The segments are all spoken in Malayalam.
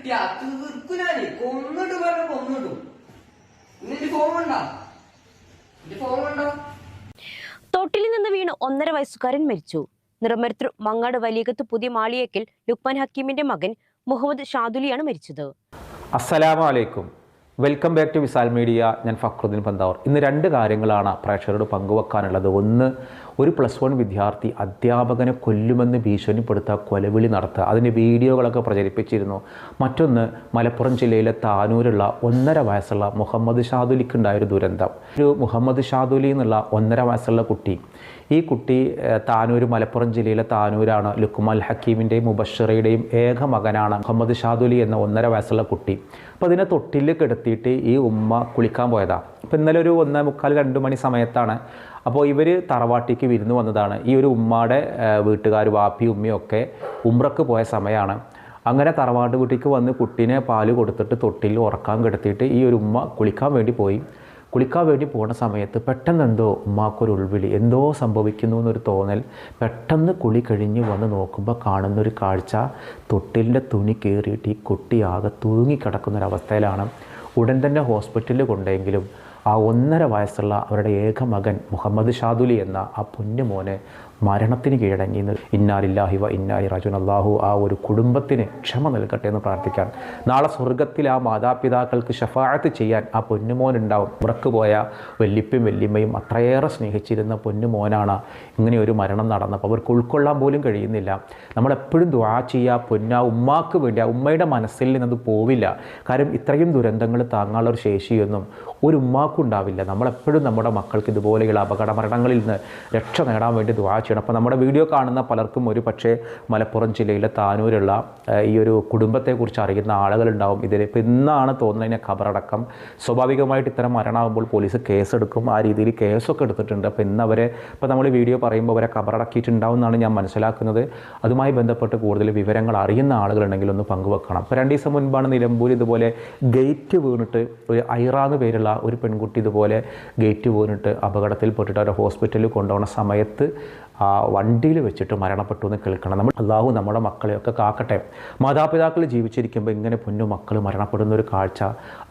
കിട്ടിയ തീർക്കുനാല് കൊന്നിട്ട് പറഞ്ഞ കൊന്നിട്ടു നിന്റെ ഫോൺ ഉണ്ടോ നിന്റെ ഫോൺ ഉണ്ടോ തൊട്ടിൽ നിന്ന് വീണ് ഒന്നര വയസ്സുകാരൻ മരിച്ചു. നിറമരുത്തർ മങ്ങാട് വലിയകത്ത് പുതിയ മാളിയേക്കൽ ലുക്മാൻ ഹക്കീമിന്റെ മകൻ മുഹമ്മദ് ഷാദുലിയാണ് മരിച്ചത്. അസ്സലാമു അലൈക്കും welcome back to Visal media. ഞാൻ ഫക്രുദ്ദീൻ പന്താവർ. ഇന്ന് രണ്ട് കാര്യങ്ങളാണ് പ്രേക്ഷകരോട് പങ്കുവെക്കാനുള്ളത്. ഒന്ന് ഒരു പ്ലസ് വൺ വിദ്യാർത്ഥി അധ്യാപകനെ കൊല്ലുമെന്ന് ഭീഷണിപ്പെടുത്തുക കൊലവിളി നടത്തുക. അതിന്റെ വീഡിയോകളൊക്കെ പ്രചരിപ്പിച്ചിരുന്നു. മറ്റൊന്ന് മലപ്പുറം ജില്ലയിലെ താനൂരുള്ള ഒന്നര വയസ്സുള്ള മുഹമ്മദ് ഷാദുലിക്കുണ്ടായൊരു ദുരന്തം. ഒരു മുഹമ്മദ് ഷാദുലി എന്നുള്ള ഒന്നര വയസ്സുള്ള കുട്ടി. ഈ കുട്ടി താനൂർ മലപ്പുറം ജില്ലയിലെ താനൂരാണ്. ലുക്കുമാൽ ഹക്കീമിന്റെയും മുബഷറയുടെയും ഏക മകനാണ് മുഹമ്മദ് ഷാദുലി എന്ന ഒന്നര വയസ്സുള്ള കുട്ടി. അപ്പോൾ അതിനെ തൊട്ടിൽ കിടത്തിയിട്ട് ഈ ഉമ്മ കുളിക്കാൻ പോയതാണ് അപ്പോൾ ഇന്നലെ ഒരു ഒന്നേ മുക്കാൽ രണ്ട് മണി സമയത്താണ് അപ്പോൾ ഇവർ തറവാട്ടിക്ക് വിരുന്ന് വന്നതാണ്. ഈ ഒരു ഉമ്മയുടെ വീട്ടുകാർ വാപ്പി ഉമ്മയൊക്കെ ഉമ്രക്ക് പോയ സമയമാണ്. അങ്ങനെ തറവാട്ട് വീട്ടിലേക്ക് വന്ന് കുട്ടീനെ പാൽ കൊടുത്തിട്ട് തൊട്ടിൽ ഉറക്കാൻ കിടത്തിയിട്ട് ഈ ഒരു ഉമ്മ കുളിക്കാൻ വേണ്ടി പോയി. കുളിക്കാൻ വേണ്ടി പോകുന്ന സമയത്ത് പെട്ടെന്ന് എന്തോ ഉമ്മാക്കൊരു ഉൾവിളി എന്തോ സംഭവിക്കുന്നു എന്നൊരു തോന്നൽ പെട്ടെന്ന് കുളി കഴിഞ്ഞ് വന്ന് നോക്കുമ്പോൾ കാണുന്നൊരു കാഴ്ച തൊട്ടിലിന്റെ തുണി കീറിയിട്ട് ഈ കുട്ടി ആകെ തൂങ്ങിക്കിടക്കുന്നൊരവസ്ഥയിലാണ്. ഉടൻ തന്നെ ഹോസ്പിറ്റലിൽ കൊണ്ടെങ്കിലും ആ ഒന്നര വയസ്സുള്ള അവരുടെ ഏക മകൻ മുഹമ്മദ് ഷാദുലി എന്ന ആ പൊന്നു മോനെ മരണത്തിന് കീഴടങ്ങി എന്ന് ഇന്നാലി റജുൻ അള്ളാഹു ആ ഒരു കുടുംബത്തിന് ക്ഷമ നൽകട്ടെ എന്ന് പ്രാർത്ഥിക്കാൻ നാളെ സ്വർഗത്തിൽ ആ മാതാപിതാക്കൾക്ക് ഷഫാഴത്ത് ചെയ്യാൻ ആ പൊന്നുമോനുണ്ടാവും. ഉറക്ക് പോയ വല്ലിപ്പയും വല്യമ്മയും അത്രയേറെ സ്നേഹിച്ചിരുന്ന പൊന്നുമോനാണ് ഇങ്ങനെ ഒരു മരണം നടന്നപ്പോൾ. അവർക്ക് ഉൾക്കൊള്ളാൻ പോലും കഴിയുന്നില്ല. നമ്മളെപ്പോഴും ദ്വാ ചെയ്യുക പൊന്ന ഉമ്മാക്ക് വേണ്ടി ആ ഉമ്മയുടെ മനസ്സിൽ നിന്നത് പോവില്ല. കാരണം ഇത്രയും ദുരന്തങ്ങൾ താങ്ങാനുള്ള ഒരു ശേഷിയൊന്നും ഒരു ഉമ്മാക്കും ഉണ്ടാവില്ല. നമ്മളെപ്പോഴും നമ്മുടെ മക്കൾക്ക് ഇതുപോലെയുള്ള അപകട മരണങ്ങളിൽ നിന്ന് രക്ഷ നേടാൻ വേണ്ടി ദ്വാ ചെയ്യണം അപ്പോൾ നമ്മുടെ വീഡിയോ കാണുന്ന പലർക്കും ഒരു പക്ഷേ മലപ്പുറം ജില്ലയിലെ താനൂരുള്ള ഈ ഒരു കുടുംബത്തെക്കുറിച്ച് അറിയുന്ന ആളുകളുണ്ടാവും. ഇതിൽ ഇപ്പോൾ ഇന്നാണ് തോന്നുന്നതിനെ ഖബറടക്കം. സ്വാഭാവികമായിട്ട് ഇത്തരം മരണമാകുമ്പോൾ പോലീസ് കേസെടുക്കും. ആ രീതിയിൽ കേസൊക്കെ എടുത്തിട്ടുണ്ട്. അപ്പോൾ ഇന്ന് അവരെ ഇപ്പോൾ നമ്മൾ വീഡിയോ പറയുമ്പോൾ അവരെ ഖബറടക്കിയിട്ടുണ്ടാവും എന്നാണ് ഞാൻ മനസ്സിലാക്കുന്നത്. അതുമായി ബന്ധപ്പെട്ട് കൂടുതൽ വിവരങ്ങൾ അറിയുന്ന ആളുകളുണ്ടെങ്കിൽ ഒന്ന് പങ്കുവെക്കണം. ഇപ്പോൾ രണ്ട് ദിവസം മുൻപാണ് നിലമ്പൂർ ഇതുപോലെ ഗേറ്റ് വീണിട്ട് ഒരു ഐറാന്ന് പേരുള്ള ഒരു പെൺകുട്ടി ഇതുപോലെ ഗേറ്റ് വീണിട്ട് അപകടത്തിൽപ്പെട്ടിട്ട് അവരെ ഹോസ്പിറ്റലിൽ കൊണ്ടുപോകുന്ന സമയത്ത് ആ വണ്ടിയിൽ വെച്ചിട്ട് മരണപ്പെട്ടു എന്ന് കേൾക്കണം. നമ്മൾ അള്ളാഹു നമ്മുടെ മക്കളെയൊക്കെ കാക്കട്ടെ. മാതാപിതാക്കൾ ജീവിച്ചിരിക്കുമ്പോൾ ഇങ്ങനെ പൊന്നു മക്കൾ മരണപ്പെടുന്ന ഒരു കാഴ്ച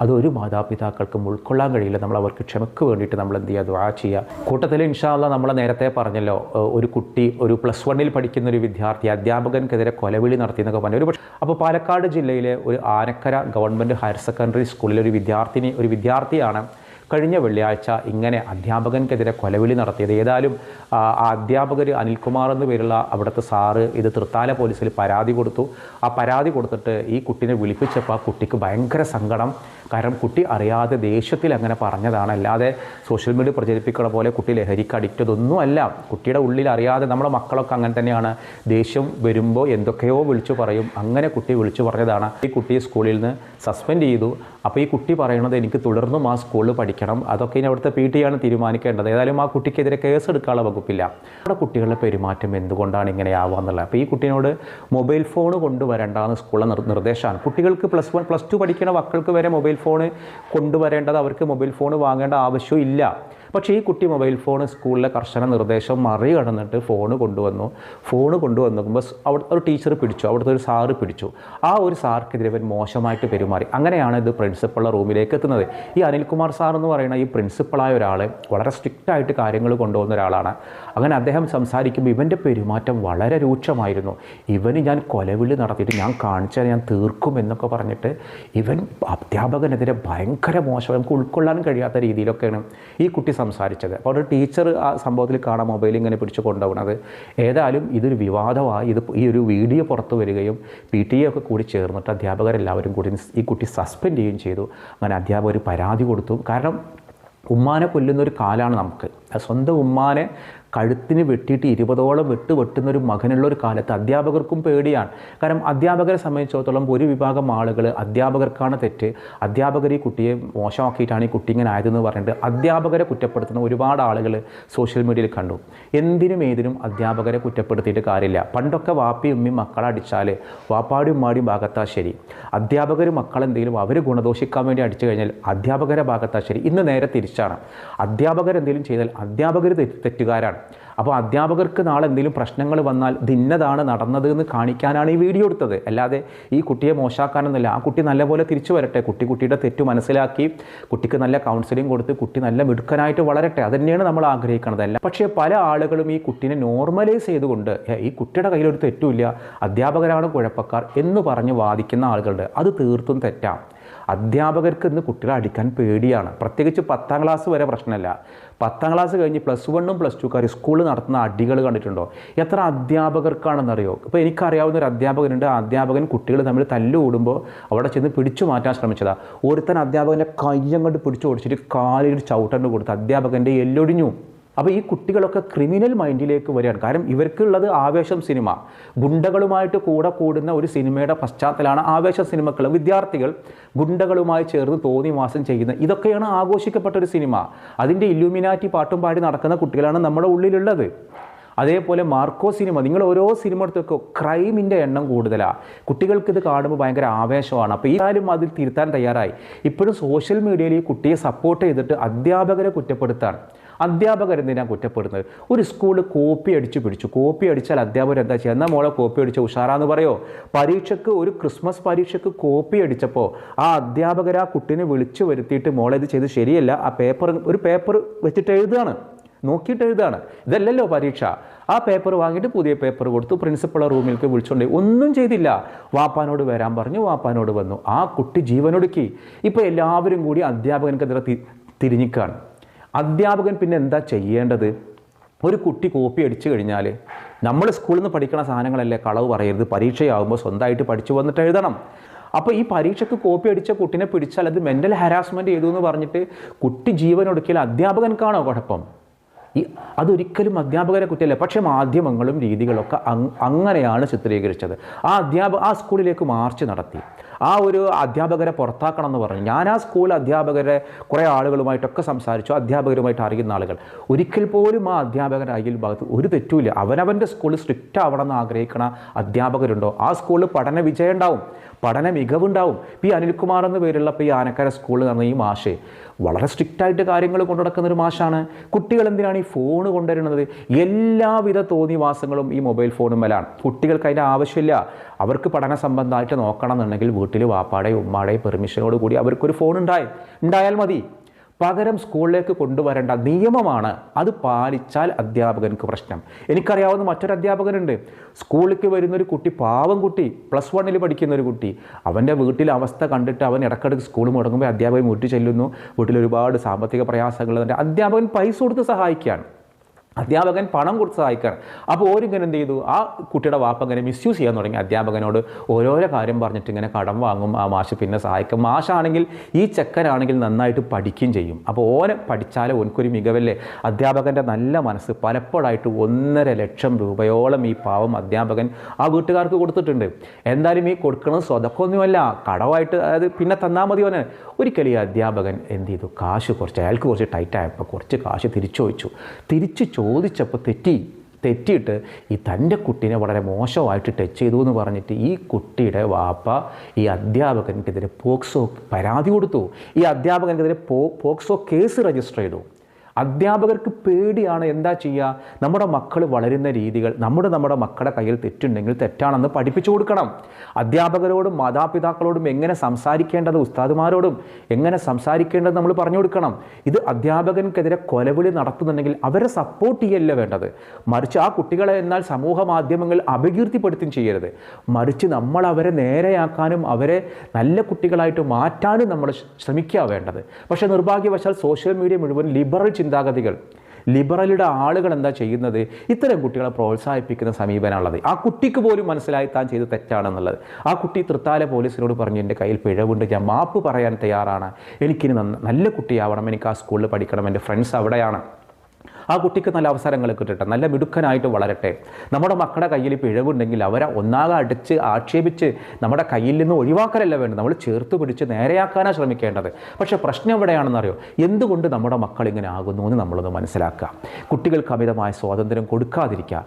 അത് ഒരു മാതാപിതാക്കൾക്കും ഉൾക്കൊള്ളാൻ കഴിയില്ല. നമ്മൾ അവർക്ക് ക്ഷമയ്ക്ക് വേണ്ടിയിട്ട് നമ്മൾ എന്ത് ചെയ്യുക? ദ്വാ ചെയ്യുക. കൂട്ടത്തിൽ ഇൻഷാല്ല നമ്മൾ നേരത്തെ പറഞ്ഞല്ലോ ഒരു കുട്ടി ഒരു പ്ലസ് വണ്ണിൽ പഠിക്കുന്ന ഒരു വിദ്യാർത്ഥി അധ്യാപകൻക്കെതിരെ കൊലവിളി നടത്തി എന്നൊക്കെ പറഞ്ഞു. ഒരു പക്ഷേ അപ്പോൾ പാലക്കാട് ജില്ലയിലെ ഒരു ആനക്കര ഗവൺമെന്റ് ഹയർ സെക്കൻഡറി സ്കൂളിലെ ഒരു വിദ്യാർത്ഥിനി ഒരു വിദ്യാർത്ഥിയാണ് കഴിഞ്ഞ വെള്ളിയാഴ്ച ഇങ്ങനെ അധ്യാപകൻക്കെതിരെ കൊലവിളി നടത്തിയത്. ഏതായാലും ആ അധ്യാപകർ അനിൽകുമാർ എന്ന് പേരുള്ള അവിടുത്തെ സാറ് ഇത് തൃത്താല പോലീസിൽ പരാതി കൊടുത്തു. ആ പരാതി കൊടുത്തിട്ട് ഈ കുട്ടീനെ വിളിപ്പിച്ചപ്പോൾ ആ കുട്ടിക്ക് ഭയങ്കര സങ്കടം. കാരണം കുട്ടി അറിയാതെ ദേഷ്യത്തിൽ അങ്ങനെ പറഞ്ഞതാണ്. അല്ലാതെ സോഷ്യൽ മീഡിയ പ്രചരിപ്പിക്കുന്ന പോലെ കുട്ടി ലഹരിക്ക് അഡിക്റ്റ് അല്ല. കുട്ടിയുടെ ഉള്ളിൽ അറിയാതെ നമ്മുടെ മക്കളൊക്കെ അങ്ങനെ തന്നെയാണ്. ദേഷ്യം വരുമ്പോൾ എന്തൊക്കെയോ വിളിച്ചു പറയും. അങ്ങനെ കുട്ടി വിളിച്ചു പറഞ്ഞതാണ്. ഈ കുട്ടിയെ സ്കൂളിൽ നിന്ന് സസ്പെൻഡ് ചെയ്തു. അപ്പോൾ ഈ കുട്ടി പറയുന്നത് എനിക്ക് തുടർന്നും ആ സ്കൂളിൽ പഠിക്കണം. അതൊക്കെ ഇനി അവിടുത്തെ പി ടി ആണ് തീരുമാനിക്കേണ്ടത്. ഏതായാലും ആ കുട്ടിക്കെതിരെ കേസ് എടുക്കാനുള്ള വകുപ്പില്ല. നമ്മുടെ കുട്ടികളുടെ പെരുമാറ്റം എന്തുകൊണ്ടാണ് ഇങ്ങനെ ആവുക എന്നുള്ളത്. അപ്പോൾ ഈ കുട്ടീനോട് മൊബൈൽ ഫോൺ കൊണ്ടുവരേണ്ടെന്ന് സ്കൂളിലെ നിർ നിർദ്ദേശമാണ്. കുട്ടികൾക്ക് പ്ലസ് വൺ പ്ലസ് ടു പഠിക്കുന്ന മക്കൾക്ക് വരെ മൊബൈൽ ഫോൺ കൊണ്ടുവരേണ്ടത് അവർക്ക് മൊബൈൽ ഫോൺ വാങ്ങേണ്ട ആവശ്യവും ഇല്ല. പക്ഷേ ഈ കുട്ടി മൊബൈൽ ഫോൺ സ്കൂളിലെ കർശന നിർദ്ദേശം മറികടന്നിട്ട് ഫോൺ കൊണ്ടുവന്നു. ഫോൺ കൊണ്ടുവന്ന് നോക്കുമ്പോൾ ഒരു ടീച്ചർ പിടിച്ചു. അവിടുത്തെ ഒരു സാറ് പിടിച്ചു. ആ ഒരു സാർക്കെതിരെ ഇവൻ മോശമായിട്ട് പെരുമാറി. അങ്ങനെയാണ് ഇത് പ്രിൻസിപ്പളുടെ റൂമിലേക്ക് എത്തുന്നത്. ഈ അനിൽകുമാർ സാർ എന്ന് പറയുന്ന ഈ പ്രിൻസിപ്പളായ ഒരാൾ വളരെ സ്ട്രിക്റ്റായിട്ട് കാര്യങ്ങൾ കൊണ്ടുവന്ന ഒരാളാണ്. അങ്ങനെ അദ്ദേഹം സംസാരിക്കുമ്പോൾ ഇവന്റെ പെരുമാറ്റം വളരെ രൂക്ഷമായിരുന്നു. ഇവന് ഞാൻ കൊലവിളി നടത്തിയിട്ട് ഞാൻ കാണിച്ചാൽ ഞാൻ തീർക്കും എന്നൊക്കെ പറഞ്ഞിട്ട് ഇവൻ അധ്യാപകനെതിരെ ഭയങ്കര മോശം. നമുക്ക് ഉൾക്കൊള്ളാൻ കഴിയാത്ത രീതിയിലൊക്കെയാണ് ഈ കുട്ടി സംസാരിച്ചത്. അപ്പോൾ ഒരു ടീച്ചർ ആ സംഭവത്തിൽ കാണാൻ മൊബൈൽ ഇങ്ങനെ പിടിച്ച് കൊണ്ടുപോകുന്നത് ഏതായാലും ഇതൊരു വിവാദമായി ഇത് ഈ ഒരു വീഡിയോ പുറത്തു വരികയും പി ടി ഒക്കെ കൂടി ചേർന്നിട്ട് അധ്യാപകരെല്ലാവരും കൂടി ഈ കുട്ടി സസ്പെൻഡ് ചെയ്യുകയും ചെയ്തു. അങ്ങനെ അധ്യാപകർ പരാതി കൊടുത്തു. കാരണം ഉമ്മാനെ കൊല്ലുന്ന ഒരു കാലമാണ് നമുക്ക്. സ്വന്തം ഉമ്മാനെ കഴുത്തിന് വെട്ടിയിട്ട് ഇരുപതോളം വെട്ട് വെട്ടുന്ന ഒരു മകനുള്ള ഒരു കാലത്ത് അധ്യാപകർക്കും പേടിയാണ്. കാരണം അധ്യാപകരെ സംബന്ധിച്ചിടത്തോളം ഒരു വിഭാഗം ആളുകൾ അധ്യാപകർക്കാണ് തെറ്റ്. അധ്യാപകർ ഈ കുട്ടിയെ മോശമാക്കിയിട്ടാണ് ഈ കുട്ടി ഇങ്ങനെ ആയതെന്ന് പറഞ്ഞിട്ട് അധ്യാപകരെ കുറ്റപ്പെടുത്തുന്ന ഒരുപാട് ആളുകൾ സോഷ്യൽ മീഡിയയിൽ കണ്ടു. എന്തിനും ഏതിനും അധ്യാപകരെ കുറ്റപ്പെടുത്തിയിട്ട് കാര്യമില്ല. പണ്ടൊക്കെ വാപ്പി ഉമ്മി മക്കളെ അടിച്ചാൽ വാപ്പാടി ഉമ്മാടി ഭാഗത്താ ശരി. അധ്യാപകർ മക്കളെന്തെങ്കിലും അവർ ഗുണദോഷിക്കാൻ വേണ്ടി അടിച്ചു കഴിഞ്ഞാൽ അധ്യാപകരെ ഭാഗത്താ ശരി. ഇന്ന് നേരെ തിരിച്ചാണ്. അധ്യാപകരെന്തെങ്കിലും ചെയ്താൽ അധ്യാപകർ തെറ്റുകാരാണ്. അപ്പോൾ അധ്യാപകർക്ക് നാളെ എന്തെങ്കിലും പ്രശ്നങ്ങൾ വന്നാൽ ദിന്നതാണ് നടന്നത് എന്ന് കാണിക്കാനാണ് ഈ വീഡിയോ എടുത്തത്. അല്ലാതെ ഈ കുട്ടിയെ മോശാക്കാനൊന്നുമില്ല. ആ കുട്ടി നല്ലപോലെ തിരിച്ചു വരട്ടെ. കുട്ടി കുട്ടിയുടെ തെറ്റ് മനസ്സിലാക്കി കുട്ടിക്ക് നല്ല കൗൺസിലിംഗ് കൊടുത്ത് കുട്ടി നല്ല മിടുക്കനായിട്ട് വളരട്ടെ. അത് തന്നെയാണ് നമ്മൾ ആഗ്രഹിക്കുന്നത് അല്ല പക്ഷേ പല ആളുകളും ഈ കുട്ടീനെ നോർമലൈസ് ചെയ്തുകൊണ്ട് ഈ കുട്ടിയുടെ കയ്യിലൊരു തെറ്റുമില്ല. അധ്യാപകരാണ് കുഴപ്പക്കാർ എന്ന് പറഞ്ഞ് വാദിക്കുന്ന ആളുകളുണ്ട്. അത് തീർത്തും തെറ്റാണ് അധ്യാപകർക്ക് ഇന്ന് കുട്ടികളെ അടിക്കാൻ പേടിയാണ്. പ്രത്യേകിച്ച് പത്താം ക്ലാസ് വരെ പ്രശ്നമല്ല. പത്താം ക്ലാസ് കഴിഞ്ഞ് പ്ലസ് വണ്ണും പ്ലസ് ടുക്കാർ സ്കൂളിൽ നടത്തുന്ന അടികൾ കണ്ടിട്ടുണ്ടോ? എത്ര അധ്യാപകർക്കാണെന്നറിയോ? ഇപ്പോൾ എനിക്കറിയാവുന്ന ഒരു അധ്യാപകനുണ്ട്. ആ അധ്യാപകൻ കുട്ടികൾ തമ്മിൽ തല്ലുകൂടുമ്പോൾ അവിടെ ചെന്ന് പിടിച്ചു മാറ്റാൻ ശ്രമിച്ചതാ. ഒരുത്തൻ അധ്യാപകന്റെ കയ്യം കൊണ്ട് പിടിച്ചു ഓടിച്ചിട്ട് കാലിൽ ചവിട്ടണ്ട് കൊടുത്ത് അധ്യാപകന്റെ എല്ലൊടിഞ്ഞു. അപ്പോൾ ഈ കുട്ടികളൊക്കെ ക്രിമിനൽ മൈൻഡിലേക്ക് വരികയാണ്. കാരണം ഇവർക്കുള്ളത് ആവേശം സിനിമ ഗുണ്ടകളുമായിട്ട് കൂടെ കൂടുന്ന ഒരു സിനിമയുടെ പശ്ചാത്തലമാണ് ആവേശ സിനിമകൾ വിദ്യാർത്ഥികൾ ഗുണ്ടകളുമായി ചേർന്ന് തോന്നി മാസം ചെയ്യുന്ന ഇതൊക്കെയാണ് ആഘോഷിക്കപ്പെട്ട ഒരു സിനിമ അതിന്റെ ഇല്യൂമിനാറ്റി പാട്ടും പാടി നടക്കുന്ന കുട്ടികളാണ് നമ്മുടെ ഉള്ളിലുള്ളത്. അതേപോലെ മാർക്കോ സിനിമ നിങ്ങൾ ഓരോ സിനിമ എടുത്തൊക്കെ ക്രൈമിന്റെ എണ്ണം കൂടുതലാണ് കുട്ടികൾക്ക് ഇത് കാണുമ്പോൾ ഭയങ്കര ആവേശമാണ്. അപ്പോൾ ഈ അതിൽ തിരുത്താൻ തയ്യാറായി. ഇപ്പോഴും സോഷ്യൽ മീഡിയയിൽ ഈ കുട്ടിയെ സപ്പോർട്ട് ചെയ്തിട്ട് അധ്യാപകരെ കുറ്റപ്പെടുത്താൻ അധ്യാപകർ ഞാൻ കുറ്റപ്പെടുന്നത്? ഒരു സ്കൂൾ കോപ്പി അടിച്ച് പിടിച്ചു. കോപ്പി അടിച്ചാൽ അധ്യാപകർ എന്താ ചെയ്യുക? എന്നാൽ മോളെ കോപ്പി അടിച്ച ഉഷാറാന്ന് പറയോ? പരീക്ഷയ്ക്ക് ഒരു ക്രിസ്മസ് പരീക്ഷയ്ക്ക് കോപ്പി അടിച്ചപ്പോൾ ആ അധ്യാപകർ ആ കുട്ടീനെ വിളിച്ചു വരുത്തിയിട്ട് മോളെ ഇത് ചെയ്ത് ശരിയല്ല. ആ പേപ്പർ ഒരു പേപ്പർ വെച്ചിട്ട് എഴുതുകയാണ്. നോക്കിയിട്ട് എഴുതാണ് ഇതല്ലല്ലോ പരീക്ഷ. ആ പേപ്പർ വാങ്ങിയിട്ട് പുതിയ പേപ്പർ കൊടുത്തു. പ്രിൻസിപ്പളെ റൂമിലേക്ക് വിളിച്ചുകൊണ്ട് ഒന്നും ചെയ്തില്ല. വാപ്പാനോട് വരാൻ പറഞ്ഞു. വാപ്പാനോട് വന്നു. ആ കുട്ടി ജീവനൊടുക്കി. ഇപ്പോൾ എല്ലാവരും കൂടി അധ്യാപകനക്കെതിരെ തിരിഞ്ഞിക്കാണ്. അധ്യാപകൻ പിന്നെ എന്താ ചെയ്യേണ്ടത്? ഒരു കുട്ടി കോപ്പി അടിച്ചു കഴിഞ്ഞാൽ നമ്മൾ സ്കൂളിൽ നിന്ന് പഠിക്കുന്ന സാധനങ്ങളല്ലേ കളവ് പറയരുത്. പരീക്ഷയാകുമ്പോൾ സ്വന്തമായിട്ട് പഠിച്ചു വന്നിട്ട് എഴുതണം. അപ്പോൾ ഈ പരീക്ഷയ്ക്ക് കോപ്പി അടിച്ച കുട്ടിനെ പിടിച്ചാൽ അത് മെന്റൽ ഹരാസ്മെന്റ് ചെയ്തു എന്ന് പറഞ്ഞിട്ട് കുട്ടി ജീവൻ ജീവനൊടുക്കിയാൽ അധ്യാപകൻക്കാണോ കുഴപ്പം? ഈ അതൊരിക്കലും അധ്യാപകരെ കുറ്റമല്ല. പക്ഷേ മാധ്യമങ്ങളും രീതികളൊക്കെ അങ് അങ്ങനെയാണ് ചിത്രീകരിച്ചത്. ആ അധ്യാപക ആ സ്കൂളിലേക്ക് മാർച്ച് നടത്തി. ആ ഒരു അധ്യാപകരെ പുറത്താക്കണം എന്ന് പറഞ്ഞു. ഞാൻ ആ സ്കൂൾ അധ്യാപകരെ കുറേ ആളുകളുമായിട്ടൊക്കെ സംസാരിച്ചു. അധ്യാപകരുമായിട്ട് അറിയുന്ന ആളുകൾ. ഒരിക്കൽ പോലും ആ അധ്യാപകരുടെ അയ്യൽ ഭാഗത്ത് ഒരു തെറ്റുമില്ല. അവനവന്റെ സ്കൂളിൽ സ്ട്രിക്റ്റ് ആവണം എന്ന് ആഗ്രഹിക്കണ അധ്യാപകരുണ്ടോ? ആ സ്കൂളിൽ പഠന വിജയം ഉണ്ടാവും. പഠന മികവുണ്ടാവും പി അനിൽകുമാർ എന്ന പേരുള്ള പി ആനക്കര സ്കൂളിൽ നടന്ന ഈ മാഷ് വളരെ സ്ട്രിക്റ്റായിട്ട് കാര്യങ്ങൾ കൊണ്ടു നടക്കുന്ന ഒരു മാഷാണ്. കുട്ടികൾ എന്തിനാണ് ഈ ഫോൺ കൊണ്ടുവരുന്നത്? എല്ലാവിധ തോന്നിവാസങ്ങളും ഈ മൊബൈൽ ഫോണും മേലാണ് കുട്ടികൾക്ക് അതിന്റെ ആവശ്യമില്ല. അവർക്ക് പഠന സംബന്ധമായിട്ട് നോക്കണം എന്നുണ്ടെങ്കിൽ വീട്ടിൽ വാപ്പാടെ ഉമ്മാടെ പെർമിഷനോട് കൂടി അവർക്കൊരു ഫോൺ ഉണ്ടായി ഉണ്ടായാൽ മതി. പകരം സ്കൂളിലേക്ക് കൊണ്ടുവരേണ്ട നിയമമാണ്. അത് പാലിച്ചാൽ അധ്യാപകനക്ക് പ്രശ്നം. എനിക്കറിയാവുന്ന മറ്റൊരു അധ്യാപകനുണ്ട്. സ്കൂളിലേക്ക് വരുന്നൊരു കുട്ടി പാവം കുട്ടി പ്ലസ് വണ്ണിൽ പഠിക്കുന്ന ഒരു കുട്ടി. അവന്റെ വീട്ടിലെ അവസ്ഥ കണ്ടിട്ട് അവൻ ഇടയ്ക്കിടയ്ക്ക് സ്കൂൾ മുടങ്ങുമ്പോൾ അധ്യാപകൻ വീട്ടിൽ ചെല്ലുന്നു. വീട്ടിൽ ഒരുപാട് സാമ്പത്തിക പ്രയാസങ്ങൾ അധ്യാപകൻ പൈസ കൊടുത്ത് സഹായിക്കുകയാണ്. അധ്യാപകൻ പണം കൊടുത്ത് സഹായിക്കാൻ അപ്പോൾ ഓരിങ്ങനെ എന്ത് ചെയ്തു? ആ കുട്ടിയുടെ വാപ്പ ഇങ്ങനെ മിസ്യൂസ് ചെയ്യാൻ തുടങ്ങി. അധ്യാപകനോട് ഓരോരോ കാര്യം പറഞ്ഞിട്ട് ഇങ്ങനെ കടം വാങ്ങും. ആ മാഷ് പിന്നെ സഹായിക്കും. മാഷാണെങ്കിൽ ഈ ചെക്കനാണെങ്കിൽ നന്നായിട്ട് പഠിക്കുകയും ചെയ്യും. അപ്പോൾ ഓനെ പഠിച്ചാലേ ഓനക്കൊരു മികവല്ലേ? അധ്യാപകന്റെ നല്ല മനസ്സ് പലപ്പോഴായിട്ട് ഒന്നര ലക്ഷം രൂപയോളം ഈ പാവം അധ്യാപകൻ ആ വീട്ടുകാർക്ക് കൊടുത്തിട്ടുണ്ട്. എന്തായാലും ഈ കൊടുക്കുന്നത് സ്വതക്കൊന്നുമല്ല. കടമായിട്ട് അതായത് പിന്നെ തന്നാൽ മതി ഓനെ. ഒരിക്കലും ഈ അധ്യാപകൻ എന്ത് ചെയ്തു? കാശ് കുറച്ച് അയാൾക്ക് കുറച്ച് ടൈറ്റ് ആയപ്പോൾ കുറച്ച് കാശ് തിരിച്ചു ചോദിച്ചു. തിരിച്ച് ചോദിച്ചപ്പോൾ തെറ്റി തെറ്റിയിട്ട് ഈ തന്റെ കുട്ടീനെ വളരെ മോശമായിട്ട് ടച്ച് ചെയ്തു എന്ന് പറഞ്ഞിട്ട് ഈ കുട്ടിയുടെ വാപ്പ ഈ അധ്യാപകൻക്കെതിരെ പോക്സോ പരാതി കൊടുത്തു. ഈ അധ്യാപകൻക്കെതിരെ പോ പോക്സോ കേസ് രജിസ്റ്റർ ചെയ്തു. അധ്യാപകർക്ക് പേടിയാണ് എന്താ ചെയ്യുക നമ്മുടെ മക്കൾ വളരുന്ന രീതികൾ നമ്മുടെ നമ്മുടെ മക്കളുടെ കയ്യിൽ തെറ്റുണ്ടെങ്കിൽ തെറ്റാണെന്ന് പഠിപ്പിച്ചു കൊടുക്കണം. അധ്യാപകരോടും മാതാപിതാക്കളോടും എങ്ങനെ സംസാരിക്കേണ്ടത് ഉസ്താദുമാരോടും എങ്ങനെ സംസാരിക്കേണ്ടത് നമ്മൾ പറഞ്ഞു കൊടുക്കണം. ഇത് അധ്യാപകൻക്കെതിരെ കൊലവിളി നടത്തുന്നുണ്ടെങ്കിൽ അവരെ സപ്പോർട്ട് ചെയ്യല്ല വേണ്ടത്? മറിച്ച് ആ കുട്ടികളെ എന്നാൽ സമൂഹ മാധ്യമങ്ങൾ അപകീർത്തിപ്പെടുത്തുകയും ചെയ്യരുത്. മറിച്ച് നമ്മൾ അവരെ നേരെയാക്കാനും അവരെ നല്ല കുട്ടികളായിട്ട് മാറ്റാനും നമ്മൾ ശ്രമിക്കുക വേണ്ടത്. പക്ഷേ നിർഭാഗ്യവശാൽ സോഷ്യൽ മീഡിയ മുഴുവൻ ലിബറൽ ചിന്താഗതികൾ. ലിബറലിയുടെ ആളുകൾ എന്താ ചെയ്യുന്നത്? ഇത്തരം കുട്ടികളെ പ്രോത്സാഹിപ്പിക്കുന്ന സമീപനമുള്ളത്. ആ കുട്ടിക്ക് പോലും മനസ്സിലായി താൻ ചെയ്ത് തെറ്റാണെന്നുള്ളത്. ആ കുട്ടി തൃത്താല പോലീസിനോട് പറഞ്ഞു എന്റെ കയ്യിൽ പിഴവുണ്ട് ഞാൻ മാപ്പ് പറയാൻ തയ്യാറാണ്. എനിക്കിനി നല്ല കുട്ടിയാവണം. എനിക്ക് ആ സ്കൂളിൽ പഠിക്കണം. എന്റെ ഫ്രണ്ട്സ് അവിടെയാണ്. ആ കുട്ടിക്ക് നല്ല അവസരങ്ങൾ കിട്ടട്ടെ നല്ല മിടുക്കനായിട്ട് വളരട്ടെ. നമ്മുടെ മക്കളുടെ കയ്യിൽ പിഴവുണ്ടെങ്കിൽ അവരെ ഒന്നാകെ അടിച്ച് ആക്ഷേപിച്ച് നമ്മുടെ കയ്യിൽ നിന്ന് ഒഴിവാക്കലല്ല വേണ്ടത്. നമ്മൾ ചേർത്ത് പിടിച്ച് നേരെയാക്കാനാണ് ശ്രമിക്കേണ്ടത്. പക്ഷേ പ്രശ്നം എവിടെയാണെന്നറിയോ? എന്തുകൊണ്ട് നമ്മുടെ മക്കൾ ഇങ്ങനെ ആകുന്നു എന്ന് നമ്മളൊന്ന് മനസ്സിലാക്കുക. കുട്ടികൾക്ക് അമിതമായ സ്വാതന്ത്ര്യം കൊടുക്കാതിരിക്കുക.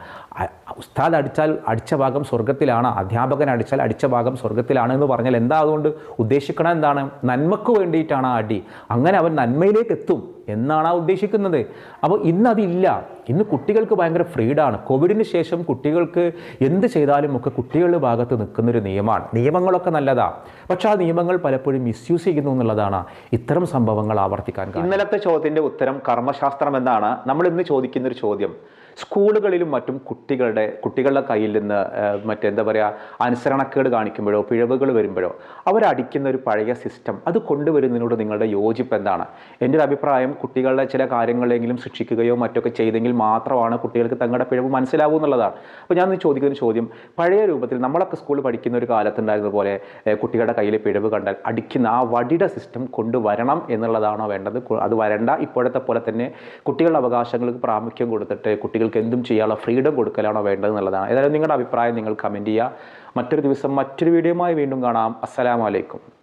ഉസ്താദ് അടിച്ചാൽ അടിച്ച ഭാഗം സ്വർഗത്തിലാണ് അധ്യാപകൻ അടിച്ചാൽ അടിച്ച ഭാഗം സ്വർഗത്തിലാണ് എന്ന് പറഞ്ഞാൽ എന്താ അതുകൊണ്ട്? ഉദ്ദേശിക്കണം എന്താണ്? നന്മക്ക് വേണ്ടിയിട്ടാണ് ആ അടി. അങ്ങനെ അവൻ നന്മയിലേക്ക് എത്തും. എന്നാണ് ആ ഉദ്ദേശിക്കുന്നത്. അപ്പോൾ ഇന്ന് അതില്ല ഇന്ന് കുട്ടികൾക്ക് ഭയങ്കര ഫ്രീഡാണ്. കോവിഡിന് ശേഷം കുട്ടികൾക്ക് എന്ത് ചെയ്താലും ഒക്കെ കുട്ടികളുടെ ഭാഗത്ത് നിൽക്കുന്നൊരു നിയമമാണ്. നിയമങ്ങളൊക്കെ നല്ലതാണ് പക്ഷെ ആ നിയമങ്ങൾ പലപ്പോഴും മിസ്യൂസ് ചെയ്യുന്നു എന്നുള്ളതാണ് ഇത്തരം സംഭവങ്ങൾ ആവർത്തിക്കാൻ ഇന്നലത്തെ ചോദ്യത്തിന്റെ ഉത്തരം കർമ്മശാസ്ത്രം എന്നാണ്. നമ്മൾ ഇന്ന് ചോദിക്കുന്ന ഒരു ചോദ്യം. സ്കൂളുകളിലും മറ്റും കുട്ടികളുടെ കുട്ടികളുടെ കയ്യിൽ നിന്ന് മറ്റെന്താ പറയുക അനുസരണക്കേട് കാണിക്കുമ്പോഴോ പിഴവുകൾ വരുമ്പോഴോ അവരടിക്കുന്ന ഒരു പഴയ സിസ്റ്റം അത് കൊണ്ടുവരുന്നതിനോട് നിങ്ങളുടെ യോജിപ്പ് എന്താണ്? എന്റെ ഒരു അഭിപ്രായം കുട്ടികളുടെ ചില കാര്യങ്ങളെങ്കിലും ശിക്ഷിക്കുകയോ മറ്റൊക്കെ ചെയ്തെങ്കിൽ മാത്രമാണ് കുട്ടികൾക്ക് തങ്ങളുടെ പിഴവ് മനസ്സിലാവൂ എന്നുള്ളതാണ്. അപ്പോൾ ഞാൻ ചോദിക്കുന്ന ചോദ്യം പഴയ രൂപത്തിൽ നമ്മളൊക്കെ സ്കൂളിൽ പഠിക്കുന്ന ഒരു കാലത്തുണ്ടായിരുന്ന പോലെ കുട്ടികളുടെ കയ്യിൽ പിഴവ് കണ്ടാൽ അടിക്കുന്ന ആ വടിയുടെ സിസ്റ്റം കൊണ്ടുവരണം എന്നുള്ളതാണോ വേണ്ടത്? അത് വരണ്ട. ഇപ്പോഴത്തെ പോലെ തന്നെ കുട്ടികളുടെ അവകാശങ്ങൾക്ക് പ്രാമുഖ്യം കൊടുത്തിട്ട് കുട്ടികൾക്ക് എന്തും ചെയ്യാനുള്ള ഫ്രീഡം കൊടുക്കലാണോ വേണ്ടത് എന്നുള്ളതാണ്. ഏതായാലും നിങ്ങളുടെ അഭിപ്രായം നിങ്ങൾ കമന്റ് ചെയ്യുക. മറ്റൊരു ദിവസം മറ്റൊരു വീഡിയോയുമായി വീണ്ടും കാണാം. അസ്സലാമലൈക്കും